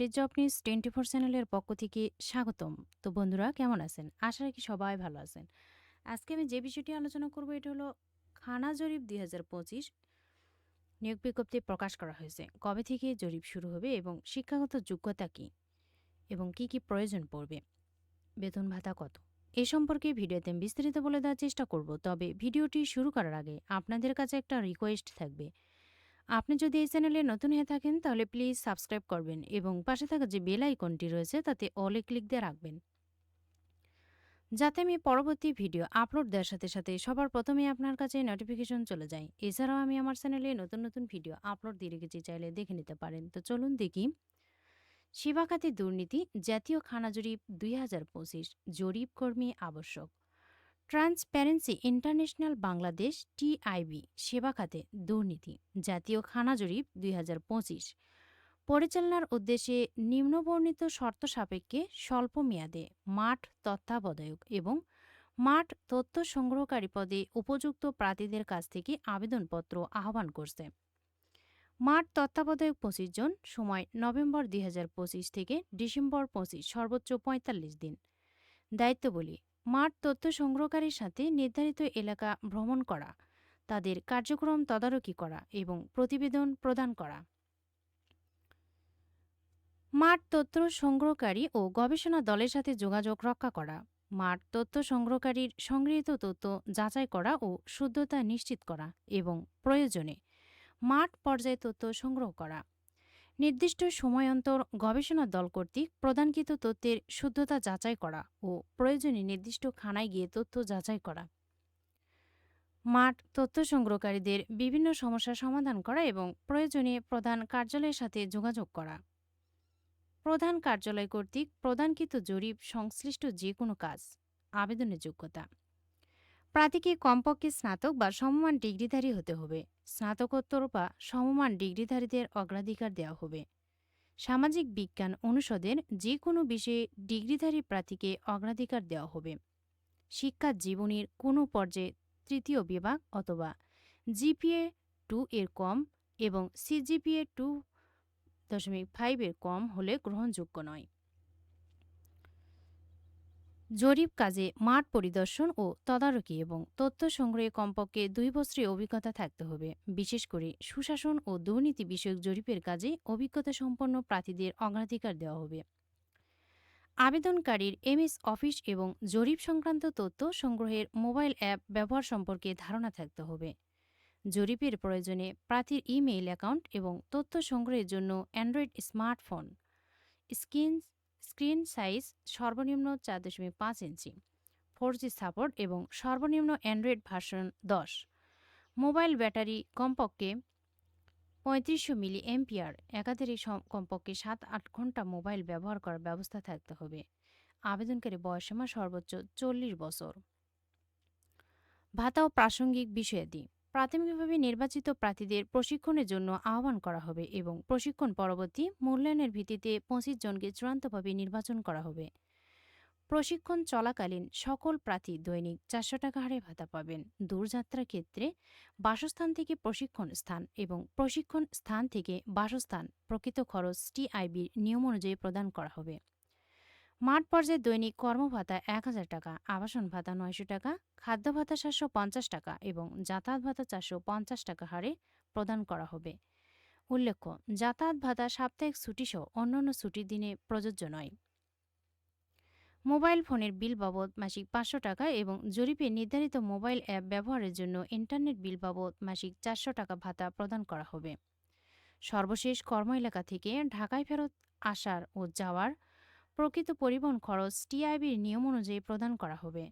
Update job news twenty four চ্যানেলের পক্ষ থেকে স্বাগতম। তো বন্ধুরা, কেমন আছেন? আশা রাখি সবাই ভালো আছেন। আজকে আমি যে বিষয়টি আলোচনা করব, এটা হলো খানা জরিপ দুই হাজার পঁচিশ নিয়োগ বিজ্ঞপ্তি প্রকাশ করা হয়েছে। কবে থেকে জরিপ শুরু হবে এবং শিক্ষাগত যোগ্যতা কী এবং কি কি প্রয়োজন পড়বে? বেতন ভাতা কত? এ সম্পর্কে ভিডিওতে বিস্তারিত বলে দেওয়ার চেষ্টা করব, তবে ভিডিওটি শুরু করার আগে আপনাদের কাছে একটা রিকোয়েস্ট থাকবে। আপনি যদি এই চ্যানেলে নতুন হয়ে থাকেন, তাহলে প্লিজ সাবস্ক্রাইব করবেন এবং পাশে থাকা যে বেল আইকনটি রয়েছে, তাতে অলে ক্লিক দিয়ে রাখবেন। যাতে আমি পরবর্তী ভিডিও আপলোড দেওয়ার সাথে সাথে সবার প্রথমে আপনার কাছে নোটিফিকেশন চলে যায়। এছাড়াও আমি আমার চ্যানেলে নতুন নতুন ভিডিও আপলোড দিয়ে রেখেছি, চাইলে দেখে নিতে পারেন। তো চলুন দেখি। সেবা খাতে দুর্নীতি জাতীয় খানা দুই হাজার পঁচিশ, জরিপ কর্মী আবশ্যক। ট্রান্সপ্যারেন্সি ইন্টারন্যাশনাল বাংলাদেশ টিআইবি, সেবা খাতে দুর্নীতি, জাতীয় খানা জরিপ দুই পরিচালনার উদ্দেশ্যে নিম্নবর্ণিত শর্ত সাপেক্ষে স্বল্প মেয়াদে মাঠ তত্ত্বাবধায়ক এবং মাঠ তথ্য সংগ্রহকারী পদে উপযুক্ত প্রার্থীদের কাছ থেকে আবেদনপত্র আহ্বান করছে। মাঠ তত্ত্বাবধায়ক পঁচিশ জন, সময় নভেম্বর দুই হাজার পঁচিশ থেকে ডিসেম্বর পঁচিশ সর্বোচ্চ পঁয়তাল্লিশ দিন। দায়িত্ববলী মাঠ তথ্য সংগ্রহকারীর সাথে নির্ধারিত এলাকা ভ্রমণ করা, তাদের কার্যক্রম তদারকি করা এবং প্রতিবেদন প্রদান করা। মাঠ তথ্য সংগ্রহকারী ও গবেষণা দলের সাথে যোগাযোগ রক্ষা করা, মাঠ তথ্য সংগ্রহকারীর সংগৃহীত তথ্য যাচাই করা ও শুদ্ধতা নিশ্চিত করা এবং প্রয়োজনে মাঠ পর্যায়ে তথ্য সংগ্রহ করা। নির্দিষ্ট সময়ান্তর গবেষণা দল কর্তৃক প্রদানকৃত তথ্যের শুদ্ধতা যাচাই করা ও প্রয়োজনে নির্দিষ্ট খানায় গিয়ে তথ্য যাচাই করা। মাঠ তথ্য সংগ্রহকারীদের বিভিন্ন সমস্যার সমাধান করা এবং প্রয়োজনে প্রধান কার্যালয়ের সাথে যোগাযোগ করা। প্রধান কার্যালয় কর্তৃক প্রদানকৃত জরিপ সংশ্লিষ্ট যে কোনো কাজ, আবেদনের যোগ্যতা। প্রার্থীকে কমপক্ষে স্নাতক বা সমমান ডিগ্রিধারী হতে হবে। স্নাতকোত্তর বা সমমান ডিগ্রিধারীদের অগ্রাধিকার দেওয়া হবে। সামাজিক বিজ্ঞান অনুষদের যে কোনো বিষয়ে ডিগ্রিধারী প্রার্থীকে অগ্রাধিকার দেওয়া হবে। শিক্ষা জীবনের কোনো পর্যায়ে তৃতীয় বিভাগ অথবা জিপিএ টু এর কম এবং সিজিপিএ টু দশমিক ফাইভের কম হলে গ্রহণযোগ্য নয়। জরিপ কাজে মাঠ পরিদর্শন ও তদারকি এবং তথ্য সংগ্রহে কমপক্ষে দুই বছরের অভিজ্ঞতা থাকতে হবে। বিশেষ করে সুশাসন ও দুর্নীতি বিষয়ক জরিপের কাজে অভিজ্ঞতা সম্পন্ন প্রার্থীদের অগ্রাধিকার দেওয়া হবে। আবেদনকারীর এমএস অফিস এবং জরিপ সংক্রান্ত তথ্য সংগ্রহের মোবাইল অ্যাপ ব্যবহার সম্পর্কে ধারণা থাকতে হবে। জরিপের প্রয়োজনে প্রার্থীর ইমেইল অ্যাকাউন্ট এবং তথ্য সংগ্রহের জন্য android smartphone screen screen size সর্বনিম্ন চার দশমিক পাঁচ ইঞ্চি, ফোর জি সাপোর্ট এবং সর্বনিম্ন অ্যান্ড্রয়েড ভার্সন দশ। মোবাইল ব্যাটারি কমপক্ষে পঁয়ত্রিশশো মিলি এমপিআর একাধারে কমপক্ষে সাত আট ঘণ্টা মোবাইল ব্যবহার করার ব্যবস্থা থাকতে হবে। আবেদনকারী বয়সীমা সর্বোচ্চ চল্লিশ বছর। ভাতা ও প্রাসঙ্গিক বিষয়াদি। প্রাথমিকভাবে নির্বাচিত প্রার্থীদের প্রশিক্ষণের জন্য আহ্বান করা হবে এবং প্রশিক্ষণ পরবর্তী মূল্যায়নের ভিত্তিতে পঁচিশ জনকে চূড়ান্তভাবে নির্বাচন করা হবে। প্রশিক্ষণ চলাকালীন সকল প্রার্থী দৈনিক চারশো টাকা হারে ভাতা পাবেন। দূরযাত্রার ক্ষেত্রে বাসস্থান থেকে প্রশিক্ষণ স্থান এবং প্রশিক্ষণ স্থান থেকে বাসস্থান প্রকৃত খরচ টিআইবির নিয়ম অনুযায়ী প্রদান করা হবে। মাঠ পর্যায়ে দৈনিক কর্মভাতা এক হাজার টাকা, আবাসন ভাতা নয়শো টাকা, খাদ্য ভাতা সাতশো পঞ্চাশ টাকা এবং যাতায়াত ভাতা চারশো পঞ্চাশ টাকা হারে প্রদান করা হবে। উল্লেখ্য, যাতায়াত ভাতা সাপ্তাহিক ছুটিসহ অন্যান্য ছুটির দিনে প্রযোজ্য নয়। মোবাইল ফোনের বিল বাবদ মাসিক পাঁচশো টাকা এবং জরিপে নির্ধারিত মোবাইল অ্যাপ ব্যবহারের জন্য ইন্টারনেট বিল বাবদ মাসিক চারশো টাকা ভাতা প্রদান করা হবে। সর্বশেষ কর্ম এলাকা থেকে ঢাকায় ফেরত আসার ও যাওয়ার প্রকৃত পরিবহন খরচ টিআইবির নিয়ম অনুযায়ী প্রদান করা হবে।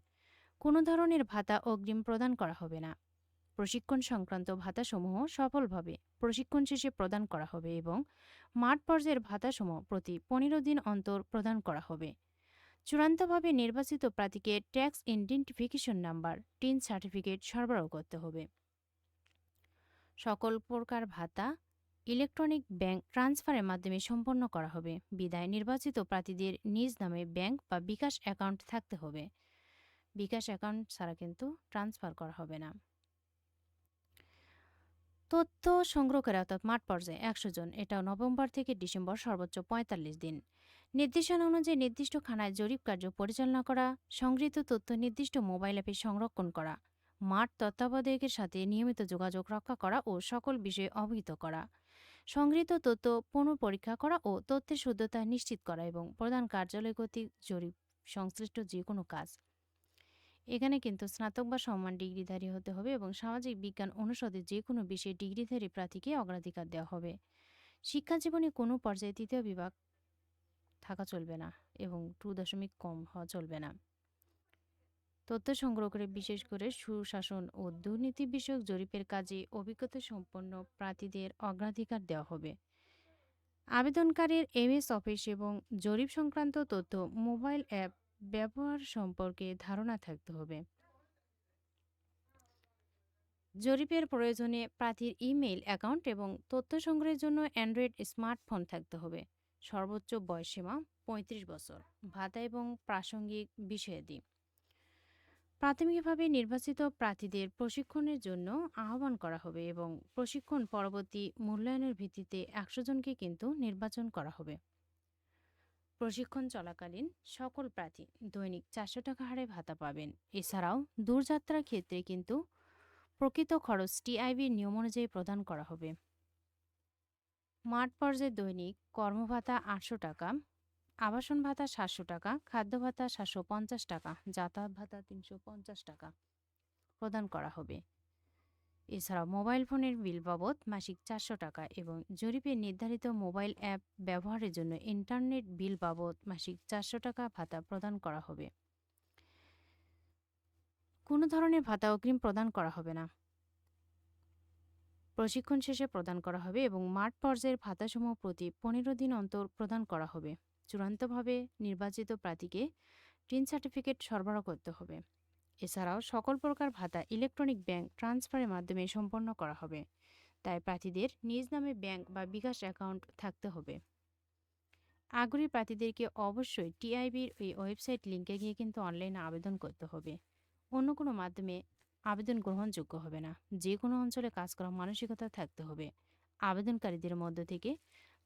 কোনো ধরনের ভাতা অগ্রিম প্রদান করা হবে না। প্রশিক্ষণ সংক্রান্ত ভাতাসমূহ সফলভাবে প্রশিক্ষণ শেষে প্রদান করা হবে এবং মাঠ পর্যায়ের ভাতাসমূহ প্রতি পনেরো দিন অন্তর প্রদান করা হবে। চূড়ান্তভাবে নির্বাচিত প্রার্থীকে tax identification number, TIN certificate সরবরাহ করতে হবে। সকল প্রকার ভাতা ইলেকট্রনিক ব্যাংক ট্রান্সফারের মাধ্যমে সম্পন্ন করা হবে। বিদায়। নির্বাচিত প্রার্থীদের নিজ নামে ব্যাংক বা বিকাশ অ্যাকাউন্ট থাকতে হবে। বিকাশ অ্যাকাউন্ট ছাড়া কিন্তু ট্রান্সফার করা হবে না। তথ্য সংগ্রহকারী অর্থাৎ মাঠ পর্যায়ে একশো জন। এটা নভেম্বর থেকে ডিসেম্বর সর্বোচ্চ পঁয়তাল্লিশ দিন। নির্দেশনা অনুযায়ী নির্দিষ্ট খানায় জরিপ কার্য পরিচালনা করা, সংগৃহীত তথ্য নির্দিষ্ট মোবাইল অ্যাপে সংরক্ষণ করা, মাঠ তত্ত্বাবধায়কের সাথে নিয়মিত যোগাযোগ রক্ষা করা ও সকল বিষয়ে অবহিত করা। সংগৃহীত তথ্য পুনঃপরীক্ষা করা ও তথ্যের শুদ্ধতা নিশ্চিত করা এবং প্রধান কার্যালয় কর্তৃক জরিপ, সংশ্লিষ্ট যে কোনো কাজ। এখানে কিন্তু স্নাতক বা সম্মান ডিগ্রিধারী হতে হবে এবং সামাজিক বিজ্ঞান অনুষদে যে কোনো বিষয়ে ডিগ্রিধারী প্রার্থীকে অগ্রাধিকার দেওয়া হবে। শিক্ষা জীবনে কোনো পর্যায়ে তৃতীয় বিভাগ থাকা চলবে না এবং টু দশমিক কম হওয়া চলবে না। তথ্য সংগ্রহ করে, বিশেষ করে সুশাসন ও দুর্নীতি বিষয়ক জরিপের কাজে অভিজ্ঞতা সম্পন্ন প্রার্থীদের অগ্রাধিকার দেওয়া হবে। আবেদনকারীর এমএস অফিস এবং জরিপ সংক্রান্ত তথ্য মোবাইল অ্যাপ ব্যবহার সম্পর্কে ধারণা থাকতে হবে। জরিপের প্রয়োজনে প্রার্থীর ইমেইল অ্যাকাউন্ট এবং তথ্য সংগ্রহের জন্য অ্যান্ড্রয়েড স্মার্টফোন থাকতে হবে। সর্বোচ্চ বয়সীমা পঁয়ত্রিশ বছর। ভাতা এবং প্রাসঙ্গিক বিষয়াদি। প্রাথমিকভাবে নির্বাচিত প্রার্থীদের প্রশিক্ষণের জন্য আহ্বান করা হবে এবং প্রশিক্ষণ পরবর্তী মূল্যায়নের ভিত্তিতে একশো জনকে কিন্তু নির্বাচন করা হবে। প্রশিক্ষণ চলাকালীন সকল প্রার্থী দৈনিক চারশো টাকা হারে ভাতা পাবেন। এছাড়াও দূরযাত্রার ক্ষেত্রে কিন্তু প্রকৃত খরচ টিআইবির নিয়ম অনুযায়ী প্রদান করা হবে। মাঠ পর্যায়ে দৈনিক কর্মভাতা আটশো টাকা আবাসন ভাতা সাতশো টাকা, খাদ্য ভাতা সাতশো পঞ্চাশ টাকা, যাতায়াত ভাতা তিনশো পঞ্চাশ টাকা প্রদান করা হবে। এছাড়াও মোবাইল ফোনের বিল বাবদ মাসিক চারশো টাকা এবং জরিপে নির্ধারিত মোবাইল অ্যাপ ব্যবহারের জন্য ইন্টারনেট বিল বাবদ মাসিক চারশো টাকা ভাতা প্রদান করা হবে। কোনো ধরনের ভাতা অগ্রিম প্রদান করা হবে না। প্রশিক্ষণ শেষে প্রদান করা হবে এবং মাঠ পর্যায়ের ভাতাসমূহ প্রতি পনেরো দিন অন্তর প্রদান করা হবে। চূড়ান্তভাবে নির্বাচিত প্রার্থীকে টিন সার্টিফিকেট সরবরাহ করতে হবে। এছাড়াও সকল প্রকার ভাতা ইলেকট্রনিক ব্যাংক ট্রান্সফারের মাধ্যমে সম্পন্ন করা হবে। তাই প্রার্থীদের নিজ নামে ব্যাংক বা বিকাশ অ্যাকাউন্ট থাকতে হবে। আগ্রহী প্রার্থীদেরকে অবশ্যই টিআইবির এই ওয়েবসাইট লিঙ্কে গিয়ে কিন্তু অনলাইনে আবেদন করতে হবে। অন্য কোনো মাধ্যমে আবেদন গ্রহণযোগ্য হবে না। যে কোনো অঞ্চলে কাজ করার মানসিকতা থাকতে হবে। আবেদনকারীদের মধ্য থেকে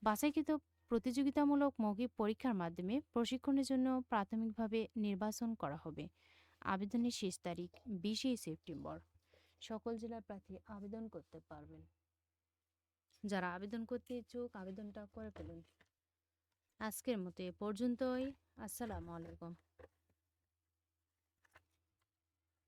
বাছাইকৃত প্রতিযোগিতামূলক মৌখিক পরীক্ষার মাধ্যমে প্রশিক্ষণের জন্য প্রাথমিকভাবে নির্বাচন করা হবে। আবেদনের শেষ তারিখ বিশে সেপ্টেম্বর। সকল জেলার প্রার্থী আবেদন করতে পারবেন। যারা আবেদন করতে ইচ্ছুক, আবেদনটা করে ফেলুন। আজকের মতো এ পর্যন্তই। আসসালামু আলাইকুম।